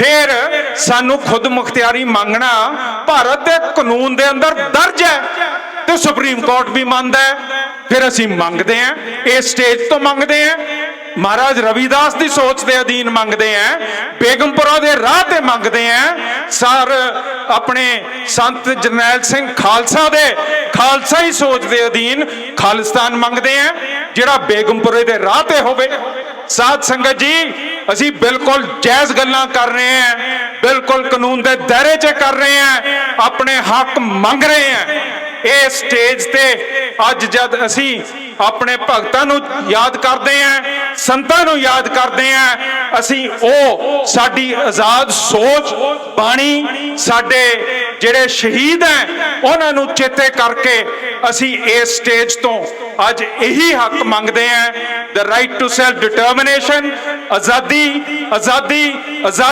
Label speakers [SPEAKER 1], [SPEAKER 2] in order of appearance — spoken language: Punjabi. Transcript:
[SPEAKER 1] ਫਿਰ ਸਾਨੂੰ ਖੁਦ ਮੁਖਤਿਆਰੀ ਮੰਗਣਾ, ਭਾਰਤ ਦੇ ਕਾਨੂੰਨ ਦੇ ਅੰਦਰ ਦਰਜ ਹੈ ਤੇ ਸੁਪਰੀਮ ਕੋਰਟ ਵੀ ਮੰਨਦਾ ਹੈ। ਫਿਰ ਅਸੀਂ ਮੰਗਦੇ ਹਾਂ ਇਸ ਸਟੇਜ ਤੋਂ ਮੰਗਦੇ ਹਾਂ। ਮਹਾਰਾਜ ਰਵਿਦਾਸ ਦੀ ਸੋਚ ਦੇ ਅਧੀਨ ਮੰਗਦੇ ਆ ਬੇਗਮਪੁਰਾ ਦੇ ਰਾਹ ਤੇ ਮੰਗਦੇ ਆ ਸਰ, ਆਪਣੇ ਸੰਤ ਜਰਨੈਲ ਸਿੰਘ ਖਾਲਸਾ ਦੇ ਖਾਲਸਾ ਹੀ ਸੋਚ ਦੇ ਅਧੀਨ ਖਾਲਿਸਤਾਨ ਮੰਗਦੇ ਆ ਜਿਹੜਾ ਬੇਗਮਪੁਰੇ ਦੇ ਰਾਹ ਤੇ ਹੋਵੇ। ਸਾਧ ਸੰਗਤ ਜੀ ਅਸੀਂ ਬਿਲਕੁਲ ਜਾਇਜ਼ ਗੱਲਾਂ ਕਰ ਰਹੇ ਆ ਬਿਲਕੁਲ ਕਾਨੂੰਨ ਦੇ ਦਾਇਰੇ 'ਚ ਕਰ ਰਹੇ ਆ ਆਪਣੇ ਹੱਕ ਮੰਗ ਰਹੇ ਆ ਇਹ ਸਟੇਜ ਤੇ ਅੱਜ ਜਦ ਅਸੀਂ ਆਪਣੇ ਭਗਤਾਂ ਨੂੰ ਯਾਦ ਕਰਦੇ ਆਂ ਸੰਤਾਂ ਨੂੰ ਯਾਦ ਕਰਦੇ ਆਂ ਅਸੀਂ ਉਹ ਸਾਡੀ ਆਜ਼ਾਦ ਸੋਚ, ਬਾਣੀ, ਸਾਡੇ ਜਿਹੜੇ ਸ਼ਹੀਦ ਹੈ, ਉਹਨਾਂ ਨੂੰ ਚੇਤੇ ਕਰਕੇ ਅਸੀਂ ਇਸ ਸਟੇਜ ਤੋਂ ਅੱਜ ਇਹੀ ਹੱਕ ਮੰਗਦੇ ਆਂ the right to self determination ਆਜ਼ਾਦੀ ਆਜ਼ਾਦੀ ਆਜ਼ਾਦੀ